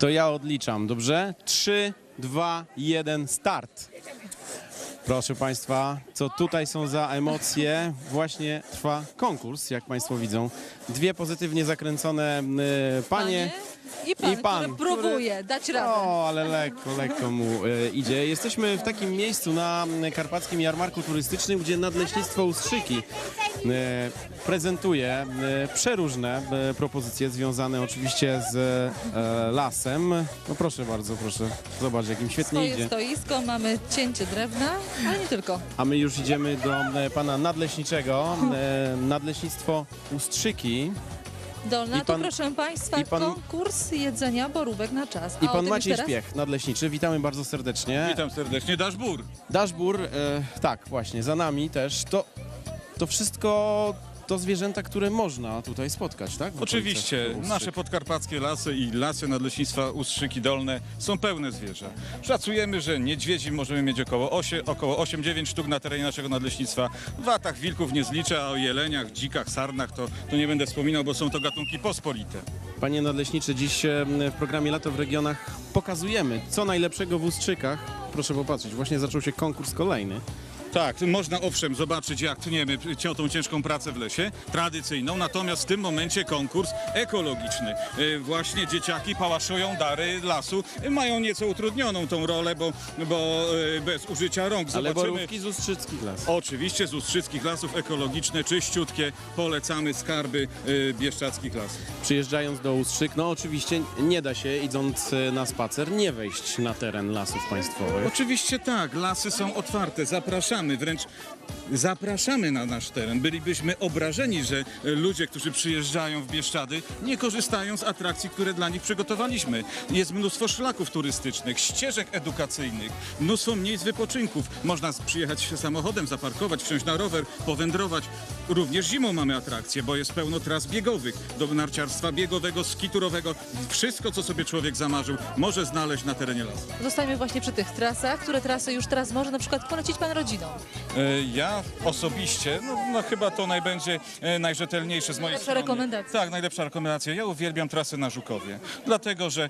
To ja odliczam, dobrze? 3, 2, 1, start. Proszę Państwa, co tutaj są za emocje? Właśnie trwa konkurs, jak Państwo widzą. Dwie pozytywnie zakręcone y, panie. I pan, I pan, który próbuje dać radę. O, ale lekko, lekko mu e, idzie. Jesteśmy w takim miejscu na karpackim jarmarku turystycznym, gdzie Nadleśnictwo Ustrzyki e, prezentuje e, przeróżne e, propozycje związane oczywiście z e, lasem. No proszę bardzo, proszę. Zobacz, jakim świetnie Swoje idzie. stoisko, mamy cięcie drewna, ale nie tylko. A my już idziemy do e, pana nadleśniczego. E, Nadleśnictwo Ustrzyki. Dolna, I pan- to proszę Państwa, i pan- konkurs jedzenia borówek na czas. A I pan Maciej teraz? Śpiech, nadleśniczy. Witamy bardzo serdecznie. Witam serdecznie, Daszbur. Daszbur, e, tak, właśnie, za nami też. To, to wszystko to zwierzęta, które można tutaj spotkać, tak? W Oczywiście, okolicach nasze podkarpackie lasy i lasy Nadleśnictwa Ustrzyki Dolne są pełne zwierza. Szacujemy, że niedźwiedzi możemy mieć około 8, około 8-9 sztuk na terenie naszego nadleśnictwa. Watach, wilków nie zliczę, a o jeleniach, dzikach, sarnach to, to nie będę wspominał, bo są to gatunki pospolite. Panie nadleśniczy, dziś e, w programie Lato w regionach pokazujemy, co najlepszego w Ustrzykach. Proszę popatrzeć, właśnie zaczął się konkurs kolejny. Tak, można owszem zobaczyć, jak tniemy tą ciężką pracę w lesie, tradycyjną, natomiast w tym momencie konkurs ekologiczny. Y, Właśnie dzieciaki pałaszują dary lasu, mają nieco utrudnioną tą rolę, bo, bo y, bez użycia rąk. Ale Zobaczymy. borówki z Ustrzyckich las. Oczywiście z ustrzyckich lasów ekologiczne, czyściutkie, polecamy skarby y, bieszczadzkich lasów. Przyjeżdżając do Ustrzyk, no oczywiście nie da się, idąc na spacer, nie wejść na teren lasów państwowych. Oczywiście tak, lasy są otwarte, zapraszamy, wręcz zapraszamy na nasz teren. Bylibyśmy obrażeni, że e, ludzie, którzy przyjeżdżają w Bieszczady, nie korzystają z atrakcji, które dla nich przygotowaliśmy. Jest mnóstwo szlaków turystycznych, ścieżek edukacyjnych, mnóstwo miejsc wypoczynków. Można przyjechać samochodem, zaparkować, wsiąść na rower, powędrować. Również zimą mamy atrakcje, bo jest pełno tras biegowych, do narciarstwa biegowego, skiturowego. Wszystko, co sobie człowiek zamarzył, może znaleźć na terenie lasu. Zostajemy właśnie przy tych trasach, które trasy już teraz może na przykład polecić Pan rodziną. E, Ja osobiście, no, no chyba to najbędzie e, najrzetelniejsze z mojej Najlepsza strony. rekomendacja. Tak, najlepsza rekomendacja. Ja uwielbiam trasy na Żukowie, dlatego że e,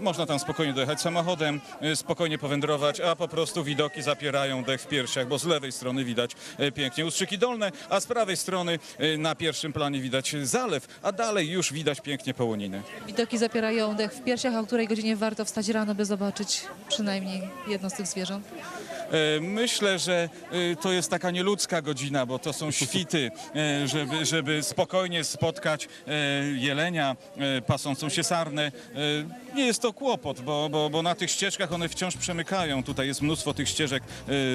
można tam spokojnie dojechać samochodem, e, spokojnie powędrować, a po prostu widoki zapierają dech w piersiach, bo z lewej strony widać e, pięknie Ustrzyki Dolne, a z prawej strony e, na pierwszym planie widać zalew, a dalej już widać pięknie Połoniny. Widoki zapierają dech w piersiach, a o której godzinie warto wstać rano, by zobaczyć przynajmniej jedno z tych zwierząt. E, Myślę, że e, to jest taka nieludzka godzina, bo to są świty, e, żeby, żeby spokojnie spotkać jelenia, pasącą się sarnę. Nie jest to kłopot, bo, bo, bo na tych ścieżkach one wciąż przemykają. Tutaj jest mnóstwo tych ścieżek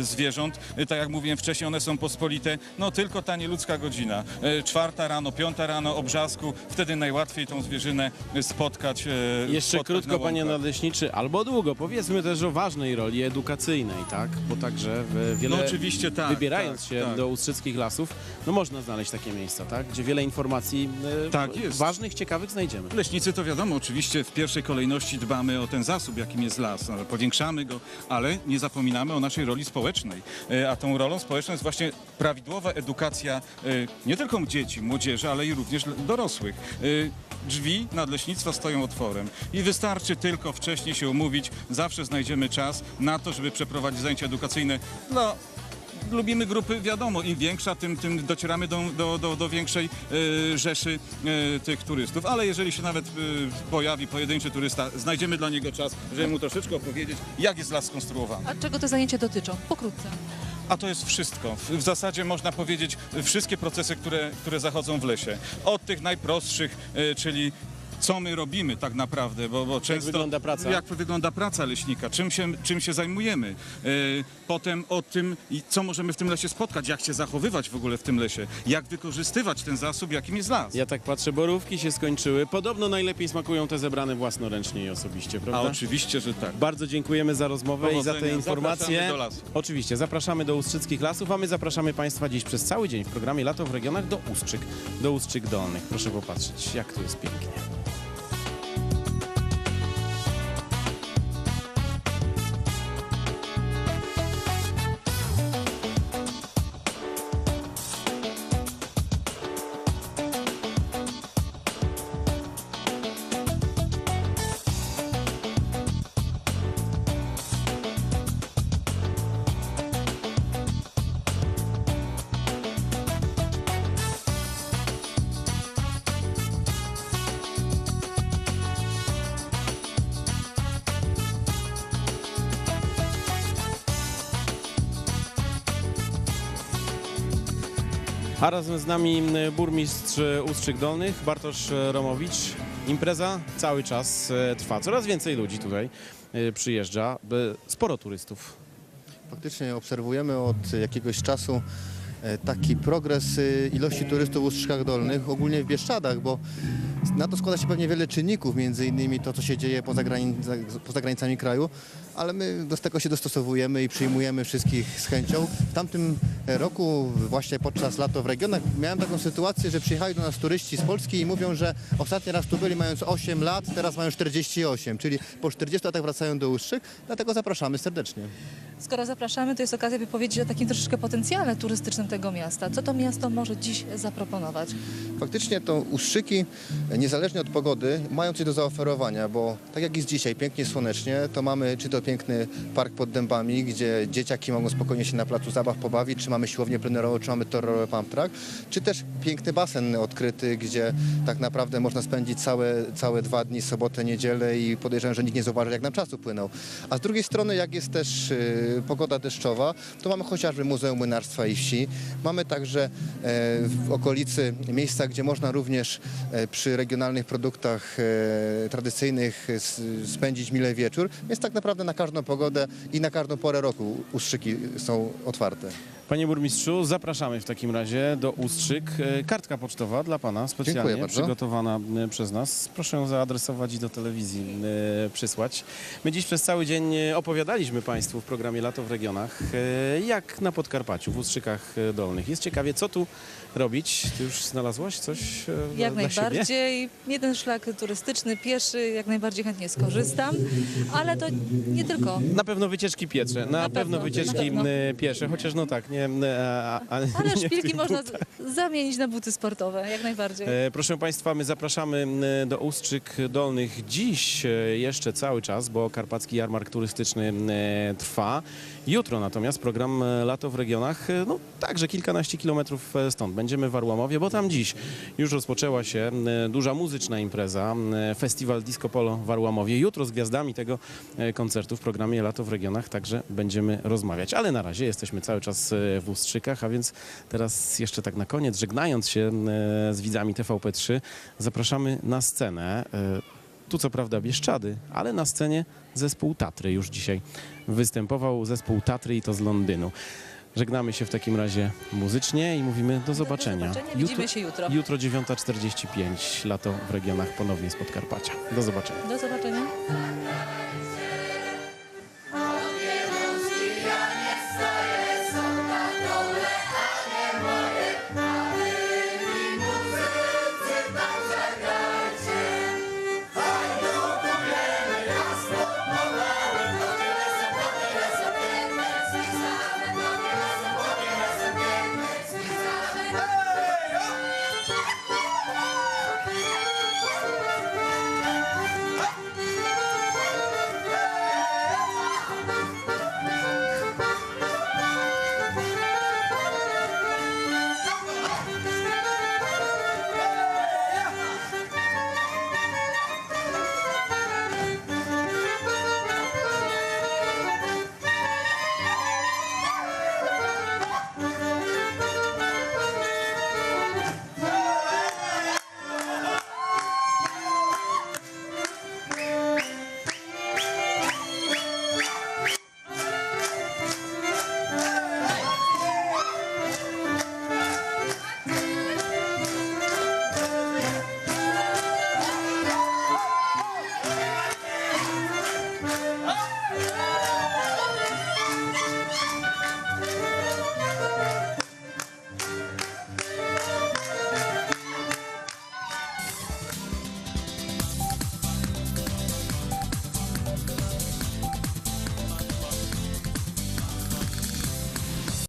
zwierząt. Tak jak mówiłem wcześniej, one są pospolite. No tylko ta nieludzka godzina. Czwarta rano, piąta rano, obrzasku. Wtedy najłatwiej tą zwierzynę spotkać. Jeszcze spotkać krótko, na panie nadleśniczy, albo długo, powiedzmy też o ważnej roli edukacyjnej, tak? Bo także w wiele, No oczywiście tak, wybierając tak, się tak. do ustrzyckich lasów, no można znaleźć takie miejsca, tak? Gdzie wiele informacji e, Tak jest. ważnych, ciekawych znajdziemy. Leśnicy to wiadomo, oczywiście w pierwszej kolejności dbamy o ten zasób, jakim jest las, no, powiększamy go, ale nie zapominamy o naszej roli społecznej. E, A tą rolą społeczną jest właśnie prawidłowa edukacja e, nie tylko dzieci, młodzieży, ale i również dorosłych. Drzwi nadleśnictwa stoją otworem i wystarczy tylko wcześniej się umówić, zawsze znajdziemy czas na to, żeby przeprowadzić zajęcia edukacyjne dla Lubimy grupy, wiadomo, im większa, tym, tym docieramy do, do, do, do większej e, rzeszy e, tych turystów. Ale jeżeli się nawet e, pojawi pojedynczy turysta, znajdziemy dla niego czas, żeby mu troszeczkę opowiedzieć, jak jest las skonstruowany. A czego te zajęcia dotyczą? Pokrótce. A to jest wszystko. W, zasadzie można powiedzieć wszystkie procesy, które, które zachodzą w lesie. Od tych najprostszych, e, czyli co my robimy tak naprawdę, bo, bo często... wygląda praca? Jak wygląda praca leśnika, czym się, czym się zajmujemy. E, potem o tym, co możemy w tym lesie spotkać, jak się zachowywać w ogóle w tym lesie, jak wykorzystywać ten zasób, jakim jest las. Ja tak patrzę, borówki się skończyły. Podobno najlepiej smakują te zebrane własnoręcznie i osobiście, A prawda? oczywiście, że tak. Bardzo dziękujemy za rozmowę i za te Powodzenia. informacje. Zapraszamy do lasu. Oczywiście, zapraszamy do Ustrzyckich Lasów, a my zapraszamy Państwa dziś przez cały dzień w programie Lato w regionach do Ustrzyk, do Ustrzyk Dolnych. Proszę popatrzeć, jak tu jest pięknie. A razem z nami burmistrz Ustrzyk Dolnych, Bartosz Romowicz. Impreza cały czas e, trwa. Coraz więcej ludzi tutaj e, przyjeżdża. Sporo turystów. Faktycznie obserwujemy od jakiegoś czasu e, taki progres ilości turystów w Ustrzykach Dolnych, ogólnie w Bieszczadach, bo na to składa się pewnie wiele czynników, między innymi to, co się dzieje poza, granic, poza granicami kraju, ale my do tego się dostosowujemy i przyjmujemy wszystkich z chęcią. W tamtym roku, właśnie podczas lato w regionach, miałem taką sytuację, że przyjechali do nas turyści z Polski i mówią, że ostatni raz tu byli mając 8 lat, teraz mają 48, czyli po 40 latach wracają do Ustrzyk, dlatego zapraszamy serdecznie. Skoro zapraszamy, to jest okazja, by powiedzieć o takim troszeczkę potencjale turystycznym tego miasta. Co to miasto może dziś zaproponować? Faktycznie to Ustrzyki, niezależnie od pogody, mają coś do zaoferowania, bo tak jak jest dzisiaj, pięknie słonecznie, to mamy czy to piękny park pod dębami, gdzie dzieciaki mogą spokojnie się na placu zabaw pobawić, czy mamy siłownię plenerową, czy mamy tor rower pump track, czy też piękny basen odkryty, gdzie tak naprawdę można spędzić całe, całe dwa dni, sobotę, niedzielę i podejrzewam, że nikt nie zauważy, jak nam czas upłynął. A z drugiej strony, jak jest też y, pogoda deszczowa, to mamy chociażby Muzeum Młynarstwa i Wsi, mamy także e, w okolicy miejsca, gdzie można również e, przy regionalnych produktach e, tradycyjnych s- spędzić mile wieczór, więc tak naprawdę na każdą pogodę i na każdą porę roku Ustrzyki są otwarte. Panie burmistrzu, zapraszamy w takim razie do Ustrzyk. E, Kartka pocztowa dla pana specjalnie przygotowana e, przez nas. Proszę ją zaadresować i do telewizji e, przysłać. My dziś przez cały dzień e, opowiadaliśmy państwu w programie Lato w regionach, e, jak na Podkarpaciu, w Ustrzykach e, Dolnych. Jest ciekawie, co tu robić. Ty już znalazłaś coś e, Jak dla siebie? Najbardziej. Jeden szlak turystyczny, pieszy, jak najbardziej chętnie skorzystam, ale to nie tylko. Na pewno wycieczki piecze, na, Na pewno, pewno, wycieczki na pewno. e, piesze, chociaż no tak, nie, e, a, a, Ale nie szpilki można zamienić na buty sportowe, jak najbardziej. E, Proszę Państwa, my zapraszamy m, do Ustrzyk Dolnych dziś e, jeszcze cały czas, bo Karpacki Jarmark Turystyczny e, trwa. Jutro natomiast program e, Lato w regionach, no także kilkanaście kilometrów stąd. Będziemy w Arłamowie, bo tam dziś już rozpoczęła się duża muzyczna impreza, festiwal Disco Polo w Arłamowie. Jutro z gwiazdami tego e, koncertu w programie Lato w regionach także będziemy rozmawiać. Ale na razie jesteśmy cały czas e, w Ustrzykach, a więc teraz jeszcze tak na koniec, żegnając się e, z widzami TVP3, zapraszamy na scenę. Tu co prawda Bieszczady, ale na scenie zespół Tatry już dzisiaj występował. Zespół Tatry i to z Londynu. Żegnamy się w takim razie muzycznie i mówimy do zobaczenia. zobaczenia. Widzimy się jutro. Jutro 9.45, lato w regionach ponownie z Podkarpacia. Do zobaczenia. Do zobaczenia.